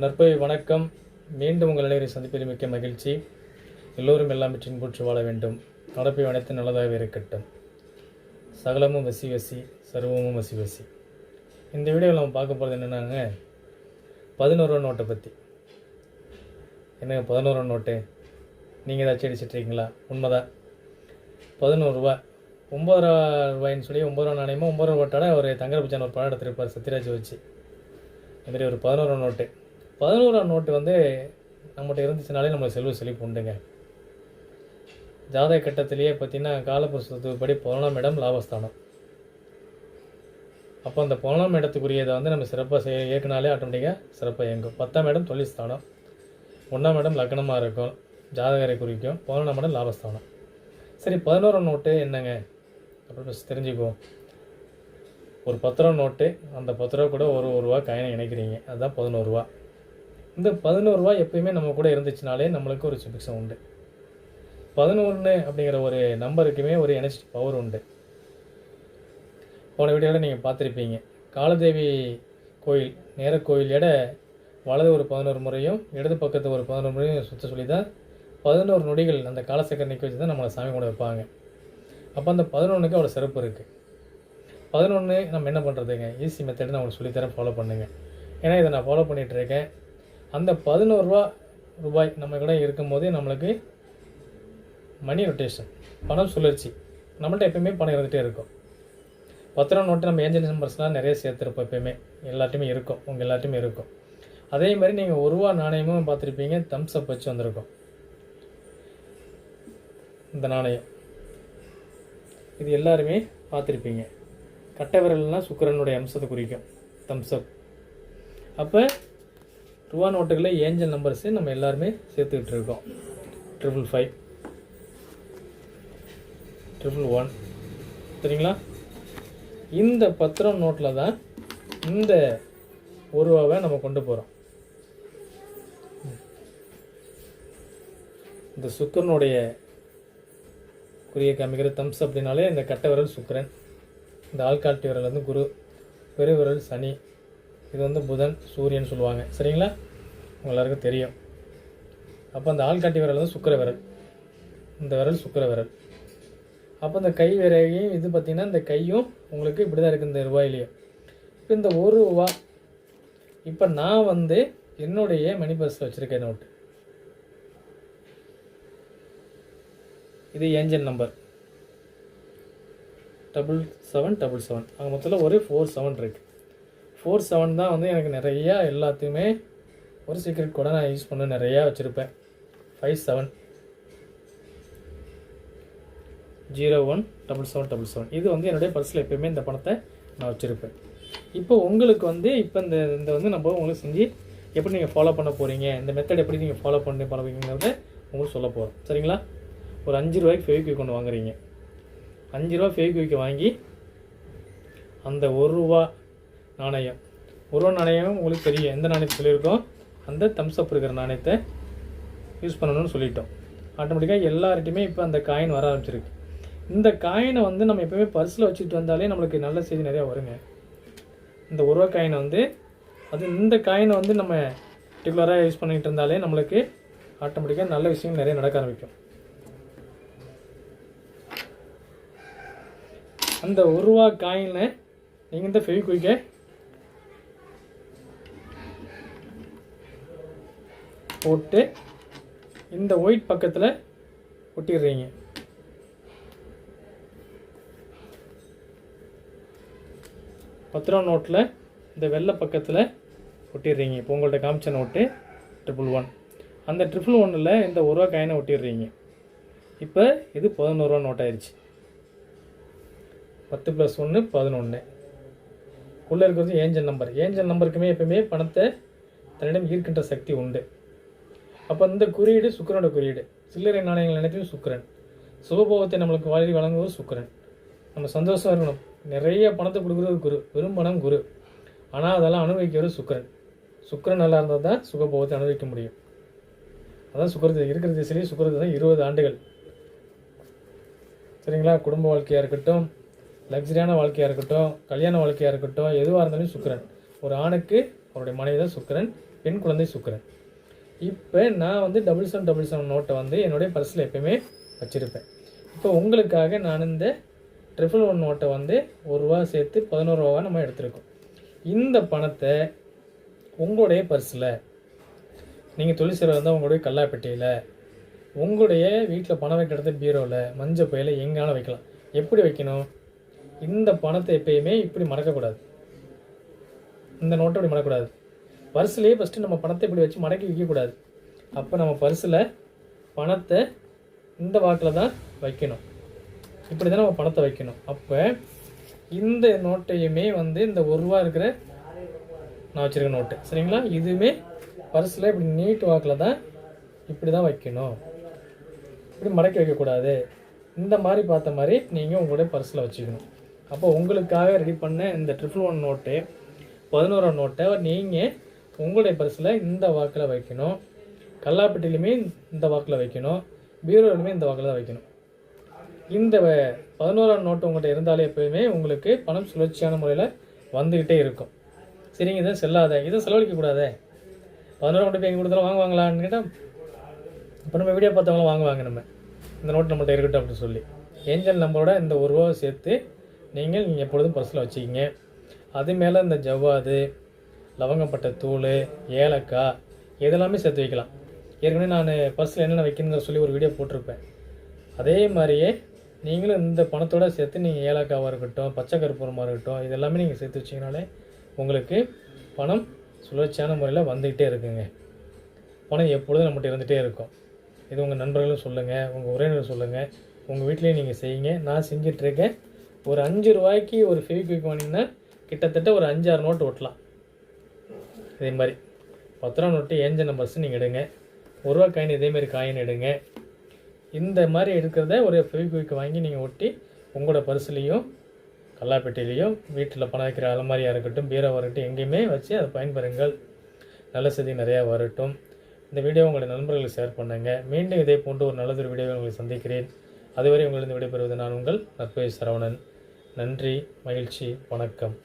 நற்பை வணக்கம். மீண்டும் உங்கள் அனைவரை சந்திப்பதில் மிக்க மகிழ்ச்சி. எல்லோரும் எல்லாம் இன்புற்று வாழ வேண்டும். நடப்பை அனைத்து நல்லதாக இருக்கட்டும். சகலமும் வசி வசி சர்வமும் வசி வசி. இந்த வீடியோவில் நம்ம பார்க்க போகிறது என்னென்னாங்க பதினோரு நோட்டை பற்றி என்னங்க பதினோரு நோட்டு? நீங்கள் ஏதாச்சும் அடிச்சிட்ருக்கீங்களா? உண்மைதான். பதினோரு ரூபா. ஒம்பது ரூபா ரூபாய்ன்னு சொல்லி ஒம்பது ரூபா நாணயமும் ஒம்பது ரூபா நோட்டோட ஒரு தங்கரபிச்சான் ஒரு படம் எடுத்திருப்பார் சத்யராஜ் வச்சு. இதுமாரி ஒரு பதினோரு நோட்டு. பதினோராம் நோட்டு வந்து நம்மகிட்ட இருந்துச்சுனாலே நம்மளுக்கு செல்வ செழிப்பு உண்டுங்க. ஜாதக கட்டத்திலேயே பார்த்தீங்கன்னா காலப்புருஷத்துப்படி பதினொன்றாம் இடம் லாபஸ்தானம். அப்போ அந்த பதினொன்றாம் இடத்துக்குரியதை வந்து நம்ம சிறப்பாக செய்ய இயக்குனாலே ஆட்டோமேட்டிக்காக சிறப்பாக இயங்கும். பத்தாம் இடம் தொழில்ஸ்தானம். ஒன்றாம் இடம் லக்னமாக இருக்கும். ஜாதகரை குறிக்கும். பதினொன்றாம் இடம் லாபஸ்தானம். சரி பதினோராம் நோட்டு என்னங்க? அப்படின்னு தெரிஞ்சுக்குவோம். ஒரு பத்து ரூபா நோட்டு அந்த பத்து ரூபா கூட ஒரு ஒரு ரூபா காயினை இணைக்கிறீங்க. அதுதான் பதினோரு ரூபா. இந்த பதினோருவா எப்பயுமே நம்ம கூட இருந்துச்சுனாலே நம்மளுக்கு ஒரு சுபிக்ஷம் உண்டு. பதினொன்று அப்படிங்கிற ஒரு நம்பருக்குமே ஒரு எனர்ஜி பவர் உண்டு. போன வீடியோவில் நீங்கள் பார்த்துருப்பீங்க. காலதேவி கோயில் நேர கோயில் எடை வலது ஒரு பதினோரு முறையும் இடது பக்கத்து ஒரு பதினோரு முறையும் சுற்ற சொல்லி தான் பதினோரு நொடிகள் அந்த காலசக்கர நிற்க வச்சு தான் நம்மளை சாமி கொண்டு வைப்பாங்க. அப்போ அந்த பதினொன்றுக்கு அவ்வளோ சிறப்பு இருக்குது பதினொன்று நம்ம என்ன பண்ணுறதுங்க ஈஸி மெத்தடு நான் உங்களுக்கு சொல்லித்தரேன் ஃபாலோ பண்ணுங்க. ஏன்னா இதை நான் ஃபாலோ பண்ணிகிட்ருக்கேன் அந்த பதினோரு ரூபா ரூபாய் நம்ம கூட இருக்கும்போதே நம்மளுக்கு மணி ரொட்டேஷன் பணம் சுழற்சி. நம்மள்ட்ட எப்பயுமே பணம் இருந்துகிட்டே இருக்கும். பத்து ரூபா நோட்டு நம்ம ஏஞ்சல் நம்பர்ஸ்லாம் நிறைய சேர்த்துருப்போம் எப்பயுமே. எல்லாத்தையுமே இருக்கும். உங்கள் எல்லாத்தையுமே இருக்கும். அதே மாதிரி நீங்கள் ஒரு ரூபா நாணயமும் பார்த்துருப்பீங்க. தம்ஸ் அப் வச்சு வந்திருக்கும். இந்த நாணயம். இது எல்லாருமே பார்த்துருப்பீங்க. கட்டை விரல்னால் சுக்கரனுடைய அம்சத்தை குறிக்கும். தம்ஸ் அப் அப்போ ரூபா நோட்டுகளில் ஏஞ்சல் நம்பர்ஸு நம்ம எல்லாருமே சேர்த்துக்கிட்டு இருக்கோம். ட்ரிபிள் ஃபைவ் ட்ரிபிள் ஒன் சரிங்களா? இந்த பத்திரம் நோட்டில் தான் இந்த ஒரு ரூபாவை நம்ம கொண்டு போகிறோம் இந்த சுக்கரனுடைய குறிய காமிக்கிற தம்ஸ் அப்படின்னாலே இந்த கட்டை விரல் சுக்கரன் இந்த ஆள்காட்டி விரல் வந்து குரு பெருவிரல் சனி இது வந்து புதன் சூரியன் சொல்லுவாங்க. சரிங்களா? உங்க எல்லாருக்கும் தெரியும். அப்போ அந்த ஆள்காட்டி விரல் வந்து சுக்கர விரல். இந்த விரல் சுக்கர விரல். அப்போ இந்த கை விரையும் இது பார்த்திங்கன்னா இந்த கையும் உங்களுக்கு இப்படி தான் இருக்குது இந்த ரூபாயிலேயே இப்போ இந்த ஒரு ரூபா இப்போ நான் வந்து என்னுடைய மணி பர்ஸில் வச்சுருக்கேன் நோட்டு. இது angel number double seven double seven அங்கே மொத்தத்தில் ஒரு ஃபோர் செவன் இருக்குது ஃபோர் செவன் தான் வந்து எனக்கு நிறையா எல்லாத்தையுமே ஒரு சீக்ரெட் கூட நான் யூஸ் பண்ண நிறையா வச்சுருப்பேன். Five seven zero one double seven double seven இது வந்து என்னுடைய பர்ஸில் எப்பயுமே இந்த பணத்தை நான் வச்சுருப்பேன். இப்போ உங்களுக்கு வந்து இப்போ இந்த இந்த வந்து நம்ம உங்களுக்கு செஞ்சு எப்படி நீங்கள் ஃபாலோ பண்ண போகிறீங்க இந்த மெத்தட் எப்படி நீங்கள் ஃபாலோ பண்ணி பழவீங்கிறத உங்களுக்கு சொல்ல போகிறோம் சரிங்களா? ஒரு அஞ்சு ரூபாய்க்கு ஃபெவிக்விக் கொண்டு வாங்குறீங்க. அஞ்சு ரூபா ஃபெவிக்விக் வாங்கி அந்த ஒரு ரூபா நாணயம். ஒரு ரூபா நாணயம் உங்களுக்கு தெரியும் எந்த நாணயத்தை சொல்லியிருக்கோம்? அந்த தம்ஸ் அப் இருக்கிற நாணயத்தை யூஸ் பண்ணணும்னு சொல்லிட்டோம். ஆட்டோமேட்டிக்காக எல்லார்ட்டையுமே இப்போ அந்த காயின் வர ஆரம்பிச்சிருக்கு. இந்த காயினை வந்து நம்ம எப்பவுமே பர்ஸில் வச்சுட்டு வந்தாலே நம்மளுக்கு நல்ல செய்தி நிறையா வருங்க. இந்த ஒரு ரூபா காயினை வந்து அது இந்த காயினை வந்து நம்ம ரெகுலராக யூஸ் பண்ணிகிட்டு இருந்தாலே நம்மளுக்கு ஆட்டோமேட்டிக்காக நல்ல விஷயம் நிறைய நடக்க ஆரம்பிக்கும். அந்த ஒரு ரூபா காயினை நீங்கள் இந்த ஃபெவிக்விக்கை போட்டு இந்த ஒயிட் பக்கத்தில் ஒட்டிடுறீங்க. பத்து ரூபா நோட்டில் இந்த வெள்ளை பக்கத்தில் ஒட்டிடுறீங்க. இப்போ உங்கள்கிட்ட காமிச்ச நோட்டு ட்ரிபிள் ஒன் அந்த ட்ரிபிள் ஒன்னில் இந்த ஒரு ரூபா காயினை ஒட்டிடுறீங்க. இப்போ இது பதினோருவா நோட் ஆயிடுச்சு பத்து ப்ளஸ் ஒன்று பதினொன்று உள்ளே இருக்கிறது ஏஞ்சல் நம்பர் ஏஞ்சல் நம்பருக்குமே எப்பவுமே பணத்தை தன்னிடம் ஈர்க்கின்ற சக்தி உண்டு. அப்போ இந்த குறியீடு சுக்கிரனோட குறியீடு. சில்லறை நாணயங்கள் அனைத்தையும் சுக்கரன். சுபபோகத்தை நம்மளுக்கு வாழி வழங்குவது சுக்கரன். நம்ம சந்தோஷம் இருக்கணும். நிறைய பணத்தை கொடுக்குறது குரு. வெறும் பணம் குரு. ஆனால் அதெல்லாம் அனுபவிக்கிறது சுக்கரன். சுக்கரன் நல்லா இருந்தால் தான் சுகபோகத்தை அனுபவிக்க முடியும். அதான் சுக்கரத்து இருக்கிற திசையிலேயே சுக்கரத்து தான் இருபது ஆண்டுகள். சரிங்களா? குடும்ப வாழ்க்கையாக இருக்கட்டும் லக்ஸரியான வாழ்க்கையாக இருக்கட்டும் கல்யாண வாழ்க்கையாக இருக்கட்டும் எதுவாக இருந்தாலும் சுக்கரன். ஒரு ஆணுக்கு அவருடைய மனைவி தான் சுக்கிரன் பெண் குழந்தை சுக்கரன். இப்போ நான் வந்து டபுள் செவன் டபுள் செவன் நோட்டை வந்து என்னுடைய பர்ஸில் எப்பயுமே வச்சுருப்பேன். இப்போ உங்களுக்காக நான் இந்த ட்ரிபிள் ஒன் நோட்டை வந்து ஒரு ரூபா சேர்த்து பதினோரு ரூபா நம்ம எடுத்திருக்கோம். இந்த பணத்தை உங்களுடைய பர்ஸில் நீங்கள் தொழில் செய்கிற இருந்தால் உங்களுடைய கல்லாப்பெட்டியில் உங்களுடைய வீட்டில் பணம் வைக்கிறது பீரோவில் மஞ்சள் பையில் எங்கேனாலும் வைக்கலாம். எப்படி வைக்கணும்? இந்த பணத்தை எப்பயுமே இப்படி மறக்கக்கூடாது இந்த நோட்டை இப்படி மறக்கக்கூடாது பர்ஸ்லேயே ஃபஸ்ட்டு நம்ம பணத்தை இப்படி வச்சு மடக்கி வைக்கக்கூடாது அப்போ நம்ம பர்ஸில் பணத்தை இந்த வாக்கில் தான் வைக்கணும். இப்படி தான் நம்ம பணத்தை வைக்கணும். அப்போ இந்த நோட்டையுமே வந்து இந்த ஒரு ரூபா இருக்கிற நான் வச்சுருக்க நோட்டு. சரிங்களா? இதுவுமே பர்ஸில் இப்படி நீட் வாக்கில் தான் இப்படி தான் வைக்கணும். இப்படி மடக்கி வைக்கக்கூடாது. இந்த மாதிரி பார்த்த மாதிரி நீங்கள் உங்களுடைய பர்ஸில் வச்சுக்கணும். அப்போ உங்களுக்காக ரெடி பண்ண இந்த ட்ரிபிள் ஒன் நோட்டு பதினோரா நோட்டை நீங்கள் உங்களுடைய பர்ஸில் இந்த வாக்கில் வைக்கணும். கல்லாப்பட்டிலையுமே இந்த வாக்கில் வைக்கணும். பீரோலையுமே இந்த வாக்கில் தான் வைக்கணும். இந்த பதினோராம் நோட்டு உங்கள்கிட்ட இருந்தாலே எப்போயுமே உங்களுக்கு பணம் சுழற்சியான முறையில் வந்துக்கிட்டே இருக்கும். சரிங்க இதை செல்லாத இதை செலவழிக்கக்கூடாதே பதினோராம் நோட்டு எங்கே கொடுத்தாலும் வாங்குவாங்களான்னு கேட்டால் இப்போ நம்ம வீடியோ பார்த்தவங்களும் வாங்குவாங்க நம்ம. இந்த நோட்டு நம்மள்ட்ட இருக்கட்டும் அப்படின்னு சொல்லி. ஏஞ்சல் நம்பரோட இந்த ஒரு ரூபாவை சேர்த்து நீங்கள் நீங்கள் எப்பொழுதும் பர்ஸில் வச்சுக்கிங்க. அது மேலே இந்த ஜவ்வாது லவங்கப்பட்ட தூள் ஏலக்காய் இதெல்லாமே சேர்த்து வைக்கலாம். ஏற்கனவே நான் பர்ஸில் என்னென்ன வைக்கணுங்கிற சொல்லி ஒரு வீடியோ போட்டிருப்பேன். அதே மாதிரியே நீங்களும் இந்த பணத்தோட சேர்த்து நீங்கள் ஏலக்காவாக இருக்கட்டும் பச்சை கற்பூரமாக இருக்கட்டும் இதெல்லாமே நீங்கள் சேர்த்து வச்சிங்கனாலே உங்களுக்கு பணம் சுழற்சியான முறையில் வந்துக்கிட்டே இருக்குங்க. பணம் எப்பொழுதும் நம்மகிட்ட இருந்துகிட்டே இருக்கும். இது உங்கள் நண்பர்களும் சொல்லுங்கள் உங்கள் உறவினர்கள் சொல்லுங்கள் உங்கள் வீட்லேயும் நீங்கள் செய்யுங்க. நான் செஞ்சிட்ருக்கேன் ஒரு அஞ்சு ரூபாய்க்கு ஒரு ஃபெவிக்விக் வாங்கினீங்கன்னா கிட்டத்தட்ட ஒரு அஞ்சாறு நோட்டு ஒட்டலாம். இதே மாதிரி பத்து ரூபா நோட்டு ஏஞ்ச நம்பர்ஸ் நீங்கள் எடுங்க. ஒரு ரூபா காயின் இதேமாரி காயின் எடுங்க. இந்த மாதிரி எடுக்கிறத ஒரு ஃபெவிக்விக் வாங்கி நீங்கள் ஒட்டி உங்களோட பரிசுலேயும் கல்லாப்பேட்டையிலையும் வீட்டில் பணம் வைக்கிற அலமாரியாக இருக்கட்டும் பீரோவாக இருக்கட்டும் எங்கேயுமே வச்சு அதை பயன்பெறுங்கள். நல்ல செய்தி நிறையா வரட்டும். இந்த வீடியோ உங்களுடைய நண்பர்களுக்கு ஷேர் பண்ணுங்க. மீண்டும் இதே போன்று ஒரு நல்லதொரு வீடியோவை உங்களை சந்திக்கிறேன். அதுவரை உங்களிடம் விடைபெறுவது நான் உங்கள் நற்பை சரவணன். நன்றி மகிழ்ச்சி வணக்கம்.